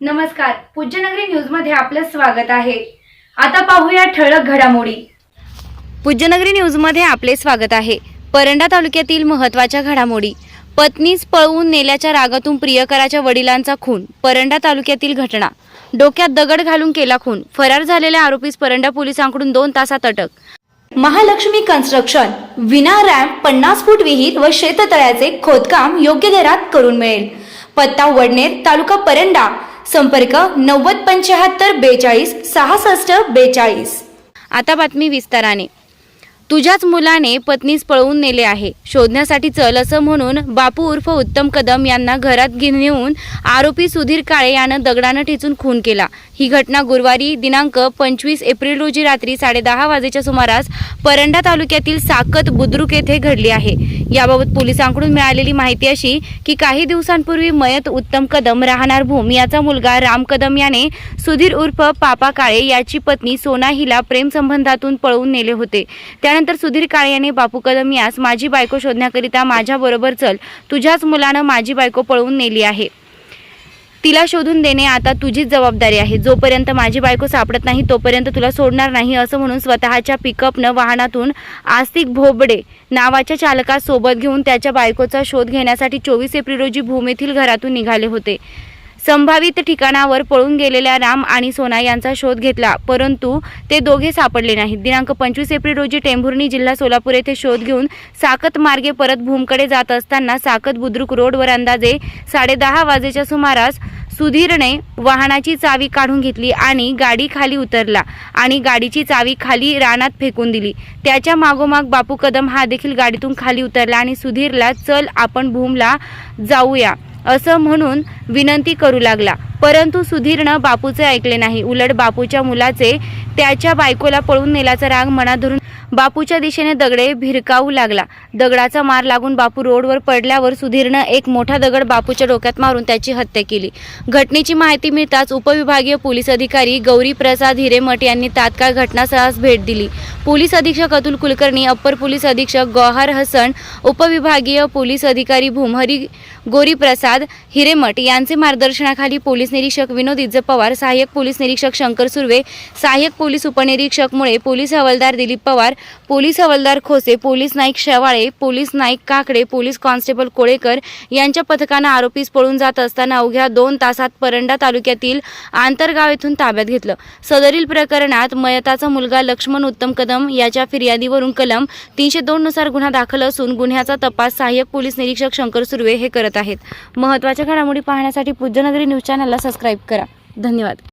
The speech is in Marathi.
नमस्कार. पूज्यनगरी न्यूजमध्ये आपलं स्वागत आहे. आता पाहूया ठळक घडामोडी. पूज्यनगरी न्यूजमध्ये आपले स्वागत आहे. परंडा तालुक्यातील महत्त्वाच्या घडामोडी. पत्नीस पळवून नेल्याच्या रागातून प्रियकराच्या वडिलांचा खून परंडा तालुक्यातील घटना. डोक्यात दगड घालून केला खून फरार झालेल्या आरोपीस परंडा पोलिसांकडून दोन तासात अटक. महालक्ष्मी कन्स्ट्रक्शन विना रॅम्प पन्नास फूट विहीर व शेततळ्याचे खोदकाम योग्य दरात करून मिळेल. पत्ता वडनेर तालुका परंडा संपर्क नव्वद पंच्याहत्तर बेचाळीस सहासष्ट बेचाळीस. आता बातमी विस्ताराने. तुझ्याच मुलाने पत्नीस पळवून नेले आहे. शोधण्यासाठी चल असं म्हणून बापू उर्फ उत्तम कदम यांना घरात घेऊन नेऊन आरोपी सुधीर काळे यानं दगडानं ठेचून खून केला. ही घटना गुरुवारी दिनांक पंचवीस एप्रिल रोजी रात्री साडेदहा वाजेच्या सुमारास परंडा तालुक्यातील साकत बुद्रुक येथे घडली आहे. याबाबत पोलिसांकडून मिळालेली माहिती अशी की काही दिवसांपूर्वी मयत उत्तम कदम राहणार भूम याचा मुलगा राम कदम याने सुधीर उर्फ पापा काळे याची पत्नी सोना हिला प्रेमसंबंधातून पळवून नेले होते. त्यानंतर सुधीर काळे याने बापू कदम यास माझी बायको शोधण्याकरिता माझ्याबरोबर चल. तुझ्याच मुलानं माझी बायको पळवून नेली आहे. तिला शोधून देणे आता तुझीच जबाबदारी आहे. जोपर्यंत माझी बायको सापडत नाही तोपर्यंत तुला सोडणार नाही असं म्हणून स्वतःच्या पिकअपनं वाहनातून आस्तिक भोबडे नावाच्या चालकासोबत घेऊन त्याच्या बायकोचा शोध घेण्यासाठी चोवीस एप्रिल रोजी भूमेतील घरातून निघाले होते. संभावित ठिकाणावर पळून गेलेल्या राम आणि सोना यांचा शोध घेतला परंतु ते दोघे सापडले नाहीत. दिनांक पंचवीस एप्रिल रोजी टेंभुर्णी जिल्हा सोलापूर येथे शोध घेऊन साकत मार्गे परत भूमकडे जात असताना साकत बुद्रुक रोडवर अंदाजे साडेदहा वाजेच्या सुमारास सुधीरने वाहनाची चावी काढून घेतली आणि गाडी खाली उतरला आणि गाडीची चावी खाली रानात फेकून दिली. त्याच्या मागोमाग बापू कदम हा देखील गाडीतून खाली उतरला आणि सुधीरला चल आपण भूमला जाऊया. असं म्हणून विनंती करू लागला. परंतु सुधीरनं बापूचे ऐकले नाही. उलट बापूच्या मुलाचे त्याच्या बायकोला पळून नेल्याचा राग मनात धरून बापूच्या दिशेने दगडे भिरकावू लागला. दगडाचा मार लागून बापू रोडवर पडल्यावर सुधीरनं एक मोठा दगड बापूच्या डोक्यात मारून त्याची हत्या केली. घटनेची माहिती मिळताच उपविभागीय पोलीस अधिकारी गौरी प्रसाद हिरेमठ यांनी तात्काळ घटनास्थळास भेट दिली. पोलीस अधीक्षक अतुल कुलकर्णी अप्पर पोलीस अधीक्षक गौहर हसन उपविभागीय पोलीस अधिकारी भूमहरी गोरी प्रसाद हिरेमठ यांचे मार्गदर्शनाखाली पोलीस निरीक्षक विनोद इज्ज पवार सहाय्यक पोलीस निरीक्षक शंकर सुर्वे सहाय्यक पोलीस उपनिरीक्षक मुळे पोलीस हवालदार दिलीप पवार पोलीस हवालदार खोसे पोलीस नाईक शेवाळे पोलीस नाईक काकडे पोलीस कॉन्स्टेबल कोळेकर यांच्या पथकानं आरोपीस पळून जात असताना अवघ्या दोन तासात परंडा तालुक्यातील आंतरगाव येथून ताब्यात घेतलं. सदरील प्रकरणात मयताचा मुलगा लक्ष्मण उत्तम कदम याच्या फिर्यादीवरून कलम तीनशे दोन नुसार गुन्हा दाखल असून गुन्ह्याचा तपास सहाय्यक पोलीस निरीक्षक शंकर सुर्वे हे करत आहेत. महत्त्वाच्या घडामोडी पाहण्यासाठी पूज्यनगरी न्यूज चॅनलला सबस्क्राईब करा. धन्यवाद.